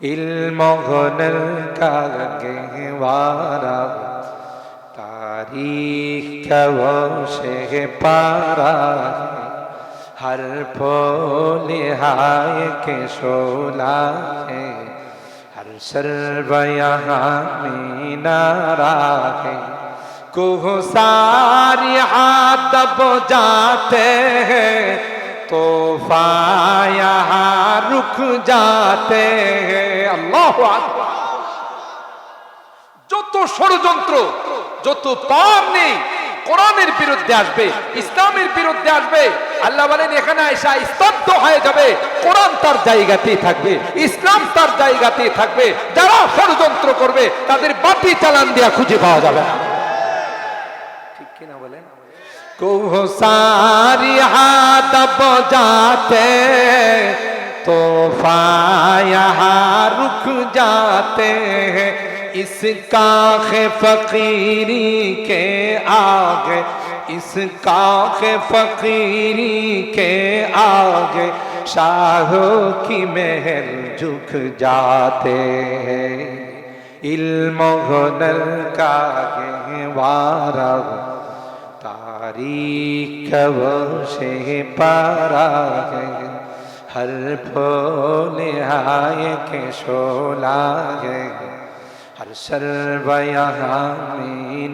ഇൽമോഹനൽ കാകവാറ താരീഖവശേ പാറ ഹർ പോലിഹായ കെ ശോലാഹേ ഹർ സർവയാമീനാരാഹേ കുഹ സാരി ഹാദ ബോ ജാതേ ഹേ है कुह सारी आदब जाते हैं तोहफा यहाँ रुक जाते हैं अल्लाह আকবার যত ষড়যন্ত্র যত পাপ নেই কোরআনের বিরুদ্ধে আসবে ইসলামের বিরুদ্ধে আসবে আল্লাহ বলেন এখানে এসা স্তব্ধ হয়ে যাবে কোরআন তার জায়গাতেই থাকবে ইসলাম তার জায়গাতেই থাকবে যারা ষড়যন্ত্র করবে তাদের বাতি চালান দেওয়া খুঁজে পাওয়া যাবে না ঠিক কিনা বলেন ساری ہاتھ جاتے تو یہاں رک جاتے ہیں۔ اس کاخ فقیری کے آگے، اس کاخ فقیری کے آگے شاہوں کی مہر جھک جاتے ہیں۔ علم و ہنر کا گہوارہ तारीख से पारा है हर फूल हाय के शोला है हर सर्व यहाँ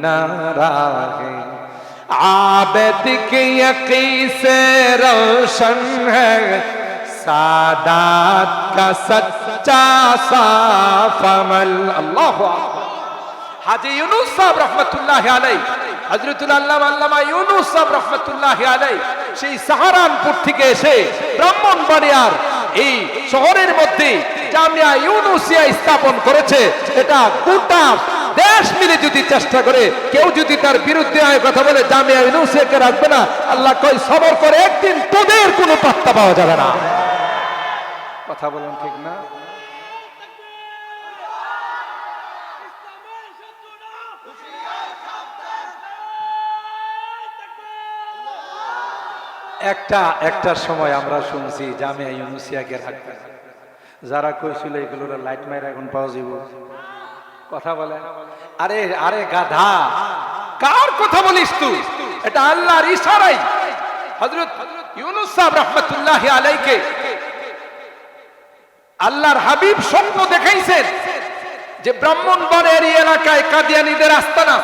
नारा है आबद के यकी से रोशन है सादात का सच्चा साफ अमल अल्लाह हाजी यूनुस साहब रहमतुल्लाह अलैह স্থাপন করেছে। এটা যদি চেষ্টা করে, কেউ যদি তার বিরুদ্ধে হয় কথা বলে, জামিয়া ইউনুসিয়াকে রাখবে না, আল্লাহ কই সবর করে একদিন তোদের কোনো পাত্তা পাওয়া যাবে না। কথা বলেন ঠিক না? একটা একটা সময় আমরা শুনছি জামিয়া ইউনুসিয়াকে রাখবে। যারা কইছিল এগুলোর লাইট মাইর এখন পাওয়া যাব কথা বলে? আরে আরে গাধা, কার কথা বলিস তুই এটা আল্লাহর ইশারাই। হযরত ইউনুস সাহেব রাহমাতুল্লাহ আলাইকে আল্লাহর হাবিব স্বপ্ন দেখাইছেন যে ব্রাহ্মণবাড়িয়ার এই এলাকায় কাদিয়ানীদের আস্তানা,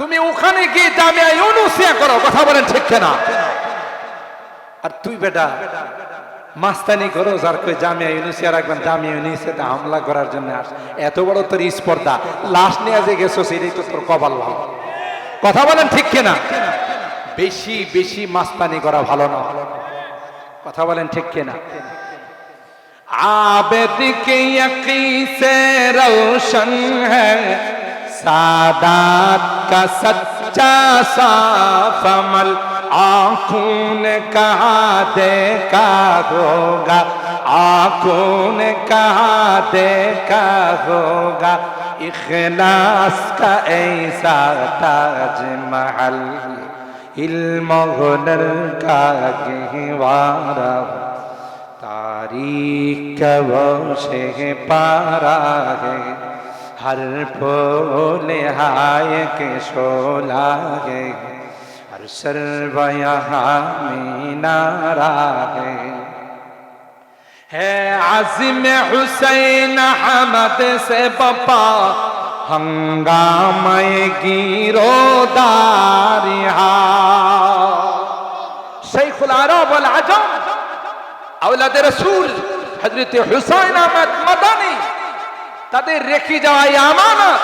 তুমি ওখানে গিয়ে জামিয়া ইউনুসিয়া করো। কথা বলেন ঠিক না আর তুই বেটা মাস্তানি করো যার কই জামিয়া ইউনিসিয়া রাখবেন জামিয়া ইউনিসিয়াতে হামলা করার জন্য আস এত বড় তোর স্পর্ধা লাশ নিয়ে যে গেছো সেটাই তো তোর কপাল ভালো কথা বলেন ঠিক কিনা বেশি বেশি মাস্তানি করা ভালো না কথা বলেন ঠিক কিনা आबद के यकी से रोशन है सादात का सच्चा साफ अमल आंखों ने कहा देखा होगा आंखों ने कहा देखा होगा इखलास का ऐसा ताजमहल इल्म हुनर का गहवारा तारीख वो से पारा है हर फूल हाय के शोला है हर सर्व यहाँ मीनारा है है आजिम हुसैन हमद से बपा हंगामे गिरो दारिहा शेखुल आरब वल आजम আওলাদে রসুল হজরত হুসাইন আহমদ মাদানি তাদের রেখে যাওয়া এই আমানত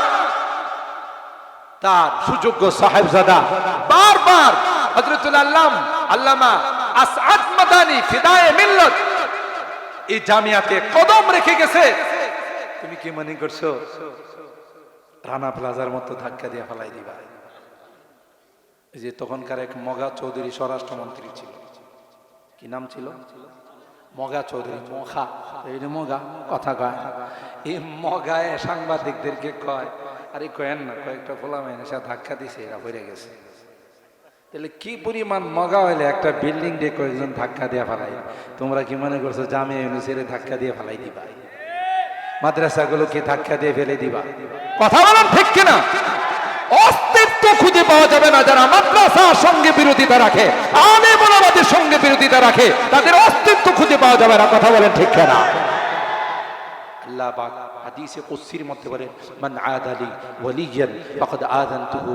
তার সুযোগ্য সাহেবজাদা। বারবার হজরতুল আল্লাম, আল্লামা আসআদ মাদানি ফিদায়ে মিল্লত এই জামিয়াতে কদম রেখে গেছে। তুমি কি মনে করছ? রানা প্লাজার মতো ধাক্কা দিয়ে ফেলাই দিবা। যে তখনকার এক মগা চৌধুরী স্বরাষ্ট্রমন্ত্রী ছিল। কি নাম ছিল? মগা চৌধুরী, মখা। এই মগা, কথা কয়। এই মগায় সাংবাদিকদেরকে কয় আরে কয়েন না, কয়েকটা ফোলা মেনে সে ধাক্কা দিছে, এরা পড়ে গেছে। তাহলে কি পরিমাণ মগা হইলে একটা বিল্ডিং দিয়ে কয়েকজন ধাক্কা দিয়ে ফেলাই? তোমরা কি মনে করছ জামে ইউনিসের ধাক্কা দিয়ে ফেলাই দিবা? মাদ্রাসাগুলোকে ধাক্কা দিয়ে ফেলে দিবা? কথা বলেন ঠিক কিনা? অস্তিত্ব খুঁজে পাওয়া যাবে না যারা মাদ্রাসার সঙ্গে বিরোধিতা রাখে আলে মোলাবাদের সঙ্গে বিরোধিতা রাখে, তাদের অস্তিত্ব খুঁজে পাওয়া যাবে না। কথা বলেন ঠিক কিনা? আল্লাহ হাদিসে কুদসির মধ্যে বলেন, মান ওয়ালিয়ান, ফাকাদ আযানতুহু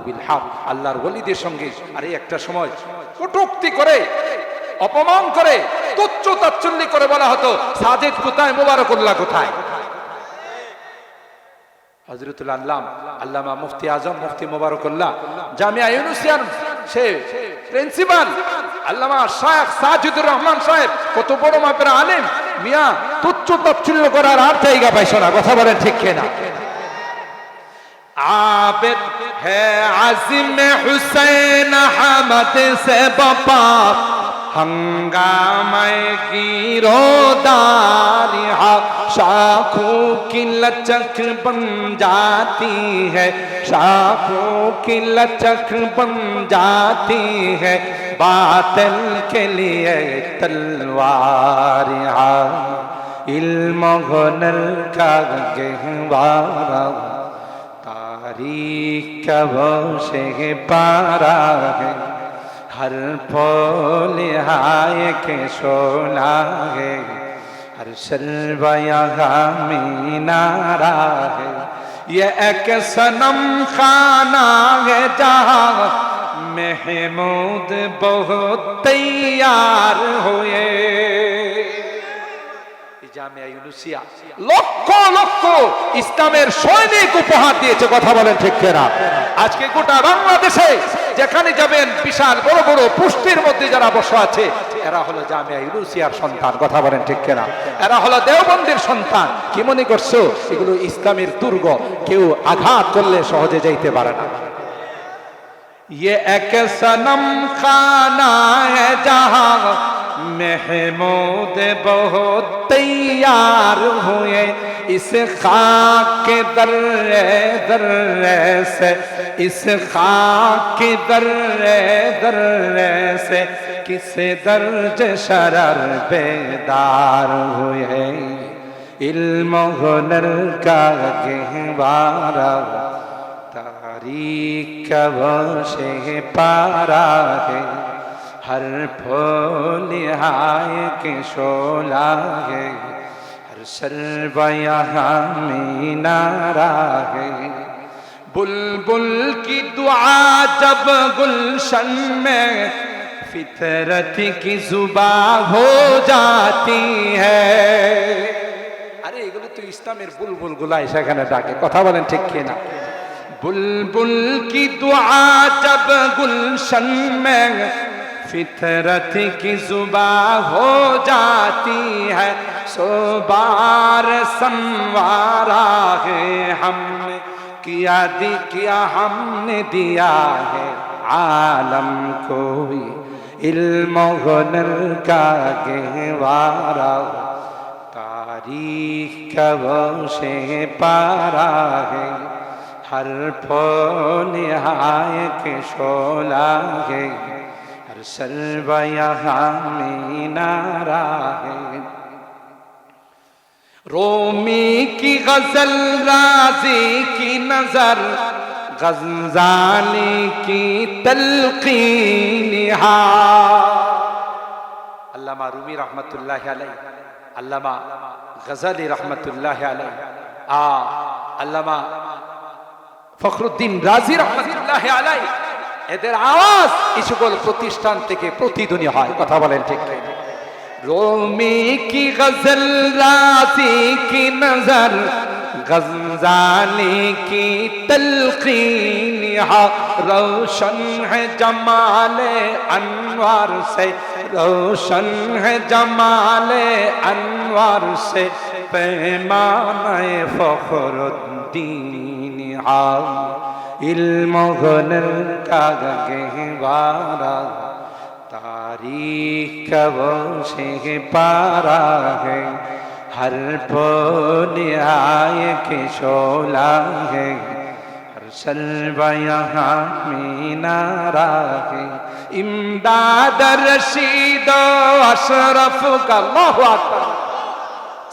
আল্লাহর সঙ্গে, আরে একটা সময় কটূক্তি করে, অপমান করে, তুচ্ছ তাচ্ছল্য করে বলা হতো সাজেদ কোথায় কোথায়? হজরতুল আল্লাম, আল্লামা মুফতি আজম, মুফতি মোবারকুল্লাহ, জামিয়া ইউনুসিয়ান, সে প্রিন্সিপাল, আল্লামা শায়েখ সাজিদুর রহমান সাহেব, কত বড় মাপের আলেম। মিয়া, তুচ্ছ তচ্ছুল্য করার আর জায়গা পাইছো না, কথা বলেন ঠিক না আবেদ হে আজিম حسین আহমদ সে بپا ہنگامہ گیرو دار شاکھوں کی لچک بن جاتی ہے شاکھوں کی لچک بن جاتی ہے باطل کے لیے تلوار علم غنل کا گہوارا تاریخ کا وہ شہ پارا हर फूल हाय के शोला है हर शर्वया मीनारा है ये एक सनम खाना है जहाँ महमूद बहुत तैयार हुए জামিয়া ইউনুসিয়া লক্ষ লক্ষ ইসলামের সৈনিক উপহার দিয়েছে কথা বলেন ঠিক কিনা আজকে গোটা বাংলাদেশে যেখানে যাবেন বিশাল বড় বড় পুষ্টির মধ্যে যারা বসে আছে এরা হলো জামিয়া ইউনুসিয়ার সন্তান কথা বলেন ঠিক কিনা এরা হলো দেওবন্দির সন্তান কি মনে করছো এগুলো ইসলামের দুর্গ কেউ আঘাত করলে সহজে যাইতে পারে না ये एक सनम खाना है जहाँ محمود بہت تیار ہوئے۔ اس خاک کے درے درے سے۔ اس خاک کے درے درے سے۔ کس درج شرر بیدار ہوئے۔ علم و غنر کا گہوارا تاریخ کا وش پارا ہے۔ हर फूल हाय के शोला है हर सर्व यहाँ मीनारा है बुलबुल की दुआ जब गुलशन में फितरत की जुबा हो जाती है আরে এগুলো তো ইসলামের বুলবুল গুলাই সেখানে ডাকে কথা বলেন ঠিক কিনা فطرت کی صبح ہو جاتی ہے، سو بار سنوارا ہے ہم نے کیا، دی کیا ہم نے دیا ہے عالم کوئی علم و غنر کا گہوارا تاریخ کا وہ سے پارا ہے ہر پھول آئے کے شولا ہے۔ حشر و یہاں نارا ہے رومی کی غزل رازی کی نظر غزالی کی تلقین علامہ رومی رحمت اللہ علیہ علامہ غزالی رحمت اللہ علیہ آ علامہ فخر الدین رازی رحمت اللہ علیہ এদের আওয়াজ এই সকল প্রতিষ্ঠান থেকে প্রতিধ্বনি হয় কথা বলেন ঠিক রোমি কি গজল রাজি কি নজর गजाली की तलकीन रोशन है जमाल अनवर से रोशन है जमाल अनवर से पैमाने फखरुद्दीन علم و غنر کا گہوارا تاریخ کا وہ سے پارا ہے ہر پونے آئے کے شولا ہے ہر سلو یہاں میں نارا ہے امداد رشید و اشرف کا اللہ اکبر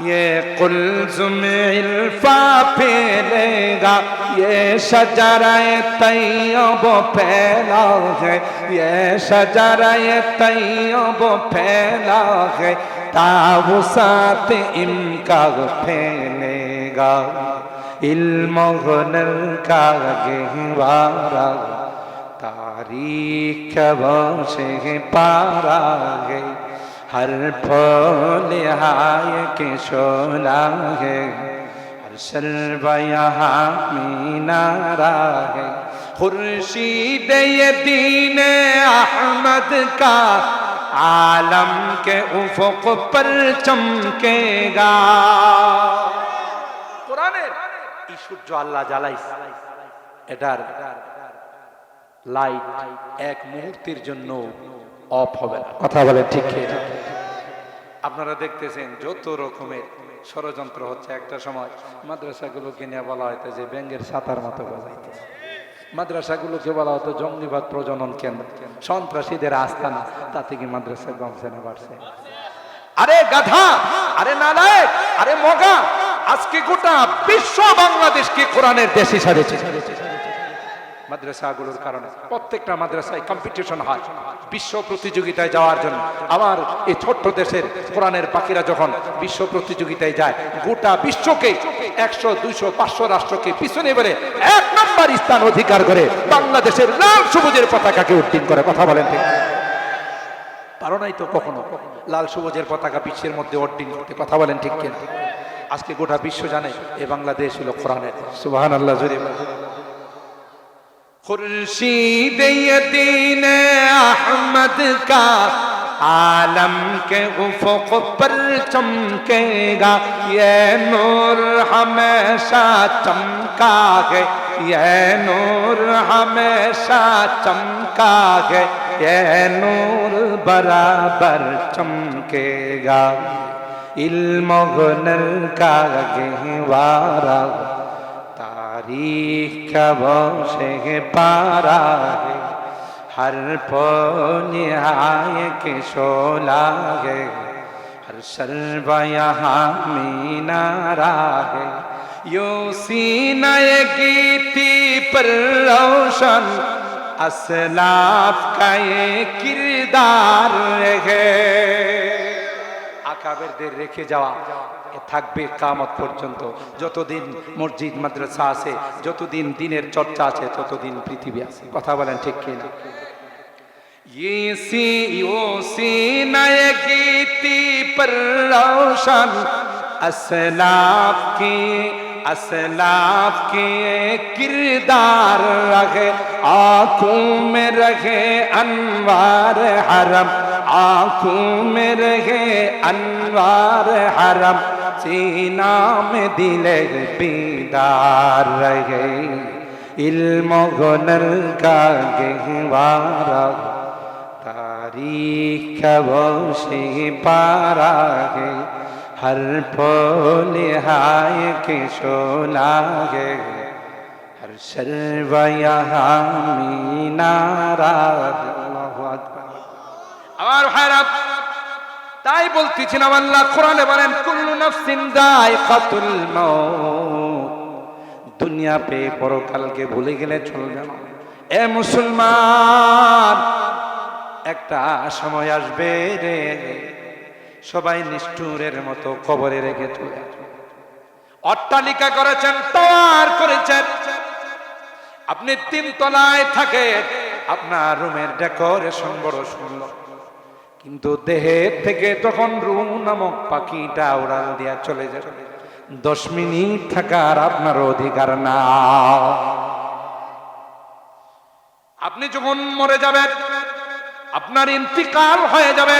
یہ قلزم الفا پھیلے گا یہ شجرہ طیب پھیلا ہے یہ شجرہ طیب پھیلا ہے تاوسات ان کا پھیلے گا علم غنر کا گہوارا تاریخ بہت سے پارا گئی हर फल हाय के शोला है हर शर्ब यहाँ मीनारा है खुर्शीद ये दीन अहमद का आलम के उफक पर चमकेगा কোরআনের এই সূর্য আল্লাহ জ্বালাইছে এটার লাইট এক মুহূর্তের জন্য অফ হবে না। কথা বলে ঠিক আপনারা দেখতেছেন যত রকমের ষড়যন্ত্র হচ্ছে। একটা সময় মাদ্রাসাগুলোকে নিয়ে বলা হয়তো যে ব্যাঙ্গের সাতার মতো বাজাইতেছে। মাদ্রাসাগুলোকে বলা হতো জঙ্গিবাদ প্রজনন কেন্দ্র। সন্ত্রাসীদের আস্তানা তাতে কি মাদ্রাসা কমছে না বাড়ছে? আরে গাধা আরে নালায়েক আরে মগা আজকে গোটা বিশ্ব বাংলাদেশকে কোরআনের দেশ হিসাবে। মাদ্রাসাগুলোর কারণে। প্রত্যেকটা মাদ্রাসায় কম্পিটিশন হয়। বিশ্ব প্রতিযোগিতায় যাওয়ার জন্য। আমার এই ছোট্ট দেশের কোরআনের পাখিরা যখন বিশ্ব প্রতিযোগিতায় যায়, গোটা বিশ্বকে একশো, দুইশো, পাঁচশো রাষ্ট্রকে পিছনে বেড়ে এক নম্বর স্থান অধিকার করে বাংলাদেশের লাল সবুজের পতাকাকে উত্তীর্ণ করে। কথা বলেন পারো নাই তো কখনো? লাল সবুজের পতাকা বিশ্বের মধ্যে অর্ডিন করতে কথা বলেন ঠিক কিনা? আজকে গোটা বিশ্ব জানে এ বাংলাদেশ হলো কোরআনের। সুবাহান আল্লাহ জুড়ে خورشید یدین احمد کا عالم کے افق پر چمکے گا یہ نور ہمیشہ چمکا ہے یہ نور ہمیشہ چمکا ہے یہ نور برابر چمکے گا علم غنر کا گہوارہ बसे पारा है हर पोनिहाय के शोला है हर सर्व यहाँ मीनारा है यो सीनाए गीती पर रोशन असलाफ का ये किरदार है আকাবেরদের রেখে যাওয়া এ থাকবে কামত পর্যন্ত যতদিন মসজিদ মাদ্রাসা আছে যতদিন দিনের চর্চা আছে ততদিন পৃথিবী আছে কথা বলেন ঠিক কিনা ये सी वो सीनाए गीती पर रोशन असलाफ की असलाफ के किरदार रहे आंखों में रहे अनवार हरम आंखों में रहे अनवार हरम সিনা মে দিলে বিদার রহে ইলম গনল কা গহওয়ারা তারিখ বসে পারা হে হর ফল হায় কে শোনা হে হর সর্ব ইয়ামি নারা আল্লাহু আকবার। তাই বলতেছিলাম আল্লাহ, কোরআনে বলেন, কুল্লু নাফসিন যায়কাতুল মাউত। দুনিয়া পে পরকালকে ভুলে গেলে চলবে না। এ মুসলমান, একটা সময় আসবে রে, সবাই নিষ্ঠুরের মতো কবরে রেখে চলে। অট্টালিকা করেছেন তৈয়ার করেছেন। আপনি তিন তলায় থাকে আপনার রুমের ডেকোরেশন বড় সুন্দর। কিন্তু দেহের থেকে তখন রুম নামক পাখিটা উড়াল দিয়া চলে যাবে দশ মিনিট থাকার আপনার অধিকার না। আপনি যখন মরে যাবেন, আপনার ইন্তিকাল হয়ে যাবে।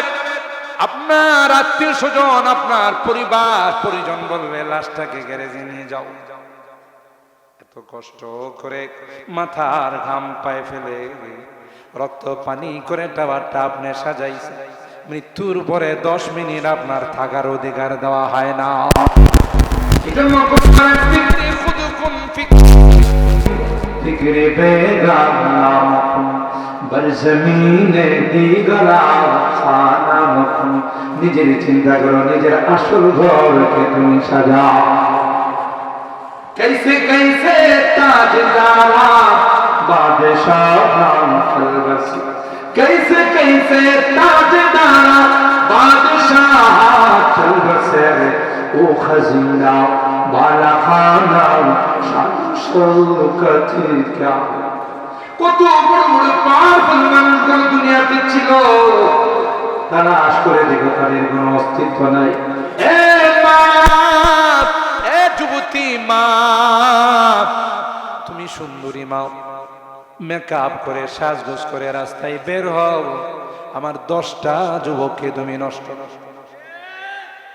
আপনার আত্মীয় স্বজন, আপনার পরিবার, পরিজন বলবে, লাশটাকে গ্যারেজে নিয়ে যাও। এত কষ্ট করে মাথার ঘাম পায়ে ফেলে, রক্ত পানি করে টাওয়ারটা আপনি সাজাইছে মৃত্যুর পরে দশ মিনিট আপনার থাকার অধিকার দেওয়া হয় না এজন্য কোরআন ফিকরি খুদুকুম ফিকরি फिक्र बेगाम नामकुम बर জমিন দিগরা খানা মকুম নিজের চিন্তা করো নিজের আসল ঘরকে তুমি সাজাও कैसे कैसे ताजदारा बादशाह नाम फलबस कैसे कैसे ताजदारा बादशाह चल बसे ओ खजीना बाला खाना शान शौकत क्या কত বড় বড় পাওয়ারফুল মানুষগুলো দুনিয়াতে ছিল তারা আশ করে দেখো তাদের কোনো অস্তিত্ব নাই এ মা এ যুবতী মা তুমি সুন্দরী মা মেকআপ করে, সাজগোজ করে রাস্তায় বের হও। আমার দশটা যুবককে তুমি নষ্ট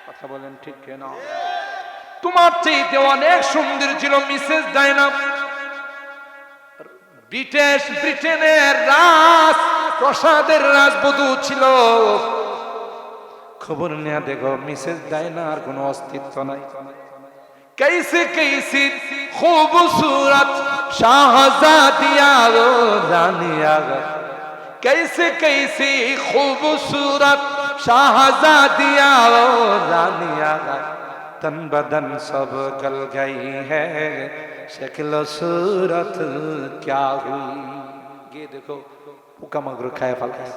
কথা বলেন ঠিক তোমার অনেক সুন্দর ছিল মিসেস ব্রিটিশ, ব্রিটেনের রাজ, প্রসাদের রাজবধূ ছিল। খবর নেয়া দেখো, মিসেস ডাইনার কোনো অস্তিত্ব নাই। কেসে কেসি খুবসুরত शाहजादिया गो रानिया गो कैसे कैसी खूबसूरत शाहजादिया गो रानिया गो तन बदन सब गल गई है शक्ल सूरत क्या हुई গিয়ে দেখো পোকামাকড় খায় ফেলায়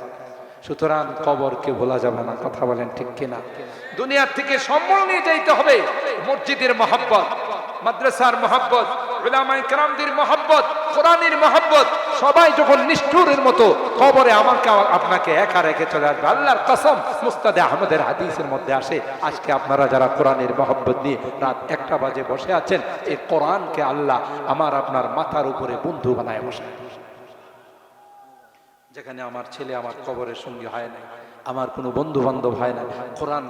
সুতরাং কবরকে ভোলা যাবে না কথা বলেন ঠিক কিনা দুনিয়ার থেকে সম্বল নিয়ে যাইতে হবে মসজিদের মহাব্বত মাদ্রাসার মহাব্বত, উলামায়ে কেরামদের মহাব্বত, কোরআনের মহাব্বত, সবাই যখন নিষ্ঠুরের মতো কবরে আমাকে, আপনাকে একা রেখে চলে আসবে। আল্লাহর কসম, মুস্তাদে আহমদের হাদিসের মধ্যে আসে, আজকে আপনারা যারা কোরআনের মহব্বত নিয়ে রাত একটা বাজে বসে আছেন এই কোরআনকে আল্লাহ আমার আপনার মাথার উপরে বন্ধু বানায় বসে। যেখানে আমার ছেলে আমার কবরের সঙ্গী হয় না আমার কোনো বন্ধু বান্ধব হয় না কোরআন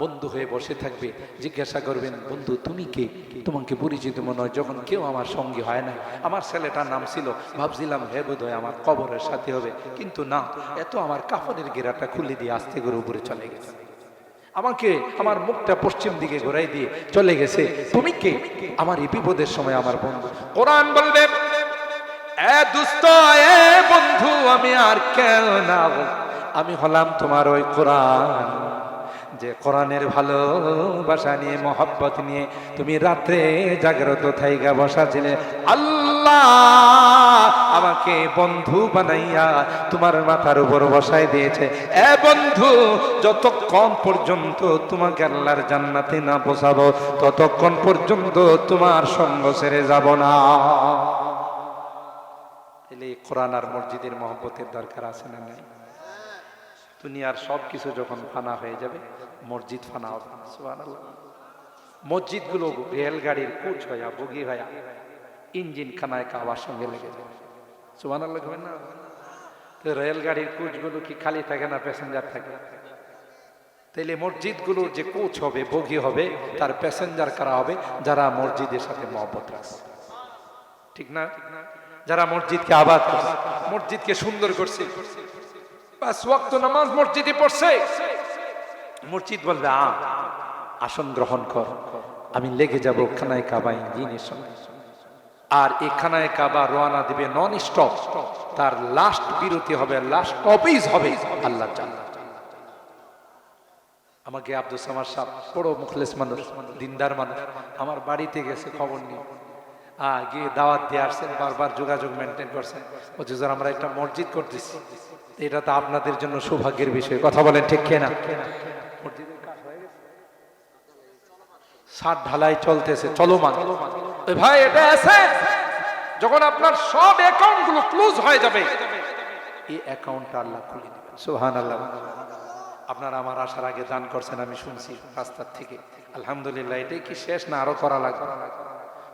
বন্ধু হয়ে বসে থাকবে, জিজ্ঞাসা করবেন, বন্ধু, তুমি কে? তোমাকে পরিচিত মনে হয়? যখন কেউ আমার সঙ্গী হয় না, আমার ছেলেটার নাম ছিল, ভাবছিলাম, হে বোধ হয় আমার কবরের সাথে হবে। কিন্তু না, এত আমার কাপড়ের গেরাটা খুলে দিয়ে আস্তে করে উপরে চলে গেছে। আমাকে আমার মুখটা পশ্চিম দিকে ঘোরাই দিয়ে চলে গেছে, তুমি কে? আমার এই বিপদের সময় আমার বন্ধু। কোরআন বলবে, এ বন্ধু, আমি আর কেন না আমি হলাম তোমার ওই কোরআন। যে কোরআনের ভালোবাসা নিয়ে, মহব্বত নিয়ে তুমি রাত্রে জাগ্রত থাইগা বসা ছিলে আল্লাহ আমাকে বন্ধু বানাইয়া তোমার মাথার উপর বসাই দিয়েছে। এ বন্ধু, যতক্ষণ পর্যন্ত তোমাকে আল্লাহর জান্নাতে না বসাবো, ততক্ষণ পর্যন্ত তোমার সঙ্গ ছেড়ে যাব না। এই কোরআন আর মসজিদের মহব্বতের দরকার আছে না নাই? দুনিয়ার সব কিছু যখন ফানা হয়ে যাবে মসজিদ ফানা হবে মসজিদগুলো রেলগাড়ির কোচ হইয়া, বগি হইয়া ইঞ্জিন খানায় কাবার সঙ্গে লেগে যাবে সুবহানাল্লাহ কবেন না? তো রেলগাড়ির কোচগুলো কি খালি থাকে না প্যাসেঞ্জার থাকে? তাইলে মসজিদগুলোর যে কোচ হবে, বগি হবে, তার প্যাসেঞ্জার কারা হবে? যারা মসজিদের সাথে মহব্বত রাখছে। ঠিক না? যারা মসজিদকে আবাদ করছে। মসজিদকে সুন্দর করছে। বাস ওয়াক্ত নামাজ মসজিদে পড়ছে। মসজিদ বলবে, আ, আসন গ্রহণ কর। আমি লেগে যাব খানায় কাবা ইঞ্জিনের সঙ্গে। আর এই খানায় কাবা রোয়ানা দিবে নন স্টপ তার লাস্ট বিরতি হবে লাস্ট স্টপেজ হবে আল্লাহ আমাকে আব্দুল সামার সাহ বড় মুখলেস মানুষ, দিনদার মানুষ, আমার বাড়িতে গেছে খবর নিয়ে। আহ গিয়ে দাওয়াত দিয়ে আসছেন, বারবার যোগাযোগ মেনটেন করছেন। বলছে স্যার, আমরা একটা মসজিদ করতেছি। এটা তো আপনাদের জন্য সৌভাগ্যের বিষয়। কথা বলেন ঠিক কেনা মসজিদের কাজ হয়ে গেছে? ষাট ঢালাই চলতেছে চলমান ভাই এটা আছে? যখন আপনার সব অ্যাকাউন্টগুলো ক্লোজ হয়ে যাবে এই অ্যাকাউন্টটা আল্লাহ খুলে দিবেন। সুহান আল্লাহ আপনারা আমার আসার আগে দান করছেন আমি শুনছি রাস্তার থেকে। আলহামদুলিল্লাহ এটাই কি শেষ না আরও করা লাগবে?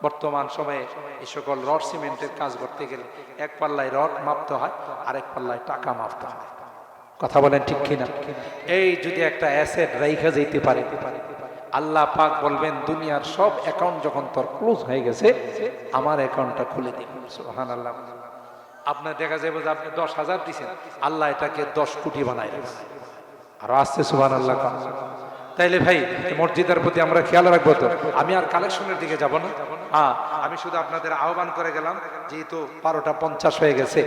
বর্তমান সময়ে এই সকল রড সিমেন্টের কাজ করতে গেলে এক পাল্লায় রড মাপতে হয় আরেক পাল্লায় টাকা মাপতে হয়। কথা বলেন ঠিক কিনা? এই যদি একটা অ্যাসেট রাইখা যেতে পারে আল্লাহ পাক বলবেন, দুনিয়ার সব অ্যাকাউন্ট যখন তোর ক্লোজ হয়ে গেছে, আমার অ্যাকাউন্টটা খুলে দিন সুবহান আল্লাহ আপনার দেখা যাবে যে আপনি দশ হাজার দিচ্ছেন আল্লাহ এটাকে দশ কোটি বানায় রাখছে। আর আসছে সুবান আল্লাহ তাইলে ভাই মসজিদের প্রতি আমরা খেয়াল রাখব তো। আমি আর কালেকশনের দিকে যাব না। হ্যাঁ আমি শুধু আপনাদের আহ্বান করে গেলাম, যেহেতু বারোটা পঞ্চাশ হয়ে গেছে।